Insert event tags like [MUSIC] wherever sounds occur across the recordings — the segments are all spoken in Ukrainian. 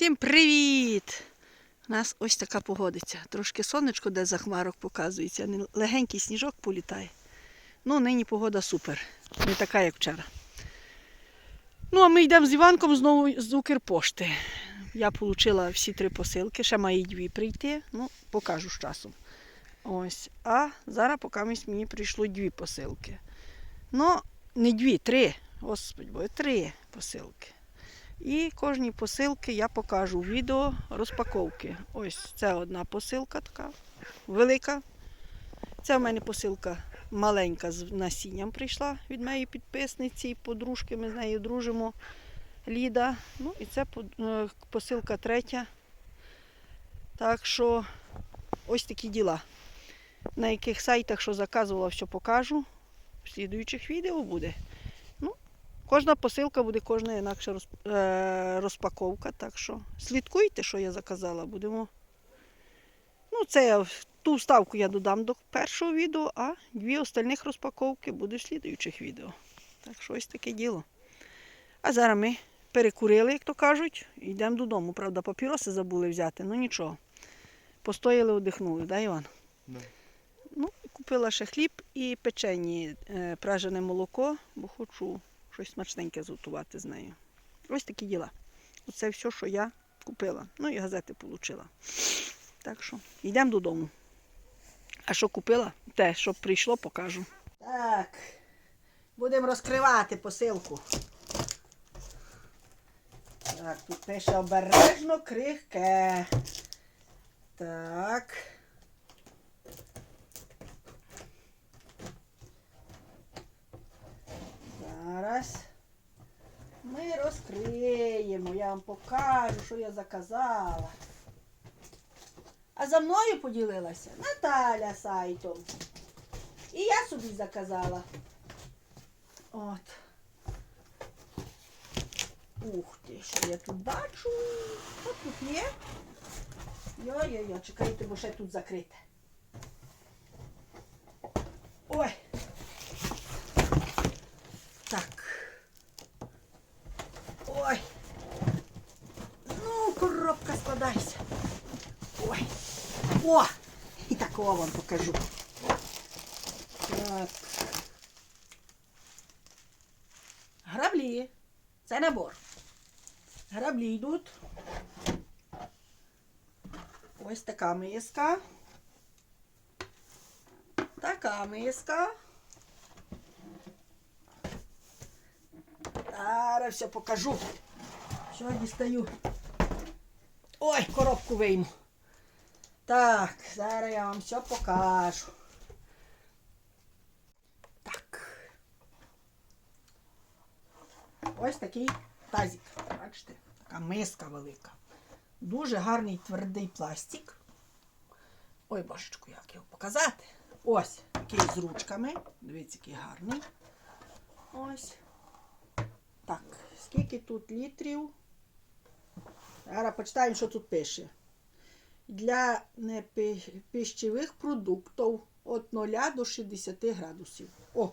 Всім привіт! У нас ось така погодиця. Трошки сонечко де за хмарок показується, легенький сніжок політає. Ну, нині погода супер. Не така, як вчора. Ну, а ми йдемо з Іванком знову з Укрпошти. Я отримала всі три посилки, ще має дві прийти. Ну, покажу з часом. Ось. А зараз поки мені- прийшло дві посилки. Ну, не дві, три. Господи, бо три посилки. І кожній посилки я покажу відео розпаковки. Ось це одна посилка така велика. Це в мене посилка маленька з насінням прийшла від моєї підписниці, подружки. Ми з нею дружимо. Ліда. Ну і це е, посилка третя. Так що ось такі діла. На яких сайтах що заказувала, все покажу. В слідуючих відео буде. Кожна посилка буде кожна інакша е, розпаковка. Так що слідкуйте, що я заказала. Будемо. Ну, це я ту вставку я додам до першого відео, а дві остальних розпаковки будуть в слідуючих відео. Так що ось таке діло. А зараз ми перекурили, як то кажуть, і йдемо додому. Правда, папіроси забули взяти, ну нічого. Постояли, одихнули, да, Іван? Да. Ну, купила ще хліб і печені, е, пражене молоко, бо хочу щось смачненьке зготувати з нею. Ось такі діла. Оце все, що я купила. Ну і газети отримала. Так що йдемо додому. А що купила? Те, що прийшло, покажу. Так. Будемо розкривати посилку. Так, тут пише обережно крихке. Так. Зараз ми розкриємо. Я вам покажу, що я заказала. А за мною поділилася Наталя сайтом. І я собі заказала. От. Ух ти, що я тут бачу. Що тут є? Йо-йо-йо, чекайте, бо ще тут закрите. Ой. Так. Ой. Ну, коробка складайся. Ой. О! Такого вам покажу. Так. Граблі. Це набор. Граблі йдуть. Ось така миска. Така миска. Зараз все покажу. Що дістаю. Ой, коробку вийму. Так, зараз я вам все покажу. Так. Ось такий тазик. Бачите, така миска велика. Дуже гарний твердий пластик. Ой, божечку, як його показати. Ось такий з ручками. Дивіться, який гарний. Ось. Так, скільки тут літрів? Зараз почитаємо, що тут пише. Для непищевих продуктів від 0 до 60 градусів. О!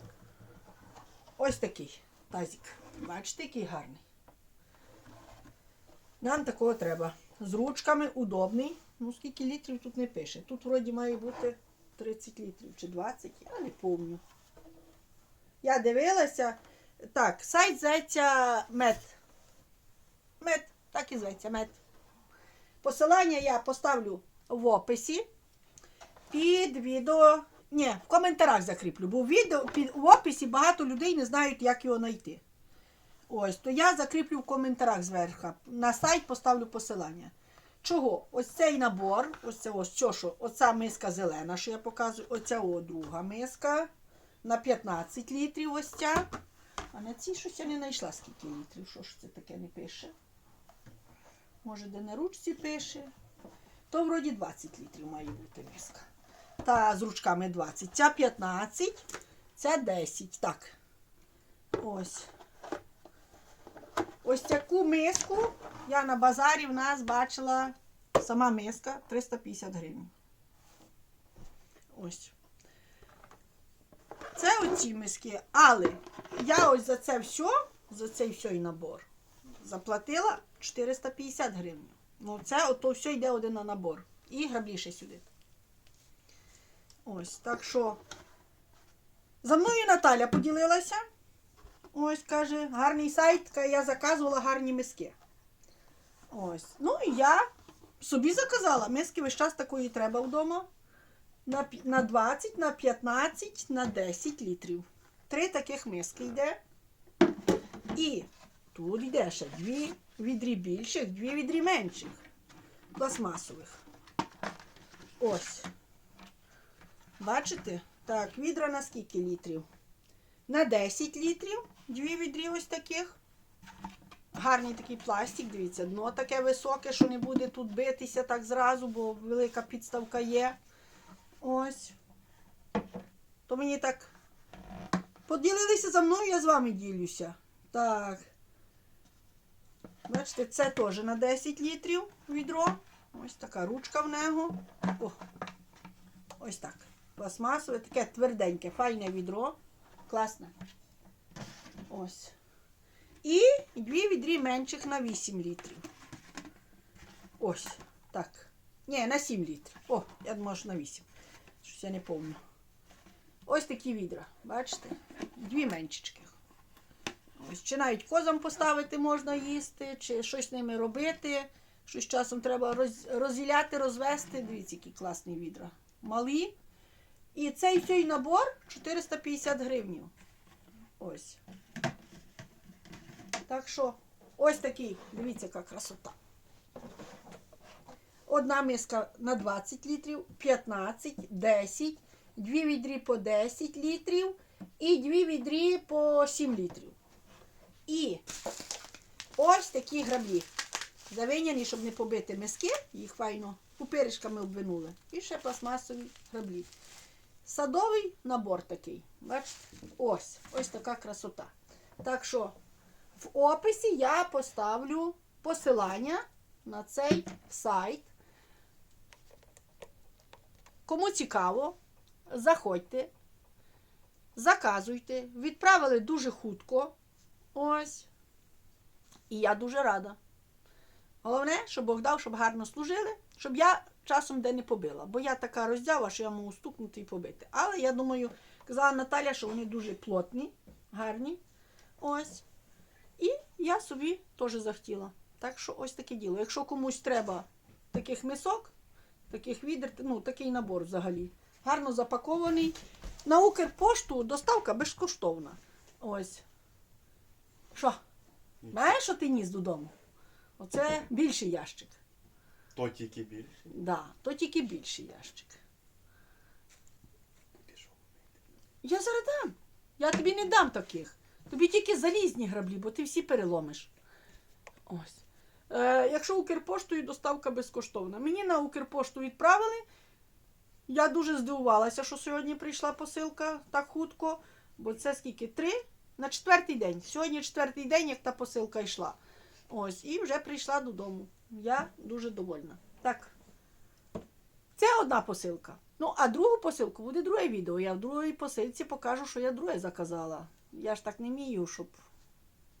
Ось такий тазик. Бачите, який гарний. Нам такого треба. З ручками удобний. Ну, скільки літрів тут не пише. Тут вроді має бути 30 літрів чи 20, я не пам'ятаю. Я дивилася. Так, сайт зветься мед. Мед, так і зветься мед. Посилання я поставлю в описі під відео. Ні, в коментарях закріплю, бо в відео під в описі багато людей не знають, як його знайти. Ось, то я закріплю в коментарях зверху. На сайт поставлю посилання. Чого? Ось цей набор, ось це ось що, що, оця миска зелена, що я показую, оця о, друга миска на 15 літрів ось ця. А на цій щось я не знайшла скільки літрів, що ж це таке не пише. Може, де на ручці пише. То вроді 20 літрів має бути миска. Та з ручками 20. Ця 15, ця 10. Так. Ось. Ось таку миску я на базарі в нас бачила сама миска 350 гривень. Ось. Це оці миски. Але я ось за це все, за цей всей набор заплатила 450 гривень. Ну, це ото все йде один на набор. І граблі ще сюди. Ось, так що. За мною Наталя поділилася. Ось, каже, гарний сайт, я заказувала гарні миски. Ось. Ну і я собі заказала. Миски весь час такої треба вдома. На, на 20, на 15, на 10 літрів. Три таких миски йде. І тут йде ще дві відрі більших, дві відрі менших. Пластмасових. Ось. Бачите? Так, відра на скільки літрів? На 10 літрів. Дві відрі ось таких. Гарний такий пластик, дивіться, дно таке високе, що не буде тут битися так зразу, бо велика підставка є. Ось. То мені так поділилися за мною, я з вами ділюся. Так. Бачите, це теж на 10 літрів відро. Ось така ручка в нього. О, ось так. Пластмасове, таке тверденьке, файне відро. Класне. Ось. І дві відрі менших на 8 літрів. Ось. Так. Ні, на 7 літрів. О, я думаю, що на 8. Щось я не пам'ятаю. Ось такі відра. Бачите? Дві меншечки. Ось, чи навіть козам поставити можна їсти, чи щось з ними робити. Щось часом треба роз, розділяти, розвести. Дивіться, які класні відра. Малі. І цей цей набор 450 гривень. Ось. Так що, ось такий, дивіться, яка красота. Одна миска на 20 літрів, 15, 10, дві відрі по 10 літрів і дві відрі по 7 літрів. І ось такі граблі. Завиняні, щоб не побити миски, їх файно пупиришками обвинули. І ще пластмасові граблі. Садовий набор такий. Бачите? Ось, ось така красота. Так що в описі я поставлю посилання на цей сайт. Кому цікаво, заходьте, заказуйте. Відправили дуже хутко. Ось. І я дуже рада. Головне, щоб Бог дав, щоб гарно служили, щоб я часом де не побила. Бо я така роздява, що я можу стукнути і побити. Але я думаю, казала Наталя, що вони дуже плотні, гарні. Ось. І я собі теж захотіла. Так що ось таке діло. Якщо комусь треба таких мисок, таких відер, ну такий набор взагалі. Гарно запакований. На Укрпошту доставка безкоштовна. Ось. Що? Що ти ніс додому? Оце більший ящик. То тільки більше. Да, то тільки більший ящик. Пішов. Я зараз дам. Я тобі не дам таких. Тобі тільки залізні граблі, бо ти всі переломиш. Ось. Е, якщо Укрпоштою доставка безкоштовна. Мені на Укрпошту відправили. Я дуже здивувалася, що сьогодні прийшла посилка так хутко, бо це скільки? Три? На четвертий день. Сьогодні четвертий день, як та посилка йшла. Ось, і вже прийшла додому. Я дуже довольна. Так. Це одна посилка. Ну, а другу посилку буде друге відео. Я в другій посилці покажу, що я друге заказала. Я ж так не вмію, щоб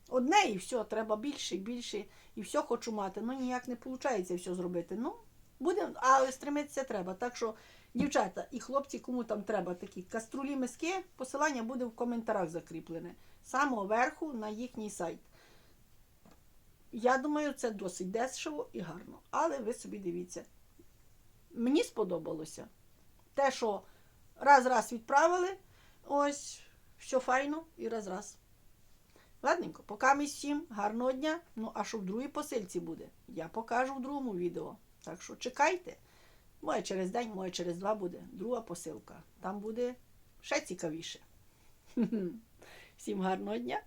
одне і все, треба більше, і більше, і все хочу мати. Ну, ніяк не виходить все зробити. Ну, буде, але стремитися треба. Так що, дівчата і хлопці, кому там треба такі каструлі миски, посилання буде в коментарях закріплене. Самого верху на їхній сайт. Я думаю, це досить дешево і гарно. Але ви собі дивіться. Мені сподобалося те, що раз-раз відправили, ось, все файно і раз-раз. Ладненько, поки ми всім гарного дня. Ну, а що в другій посильці буде, я покажу в другому відео. Так що чекайте. Моє через день, моє через два буде друга посилка. Там буде ще цікавіше. [LAUGHS] Всім гарного дня!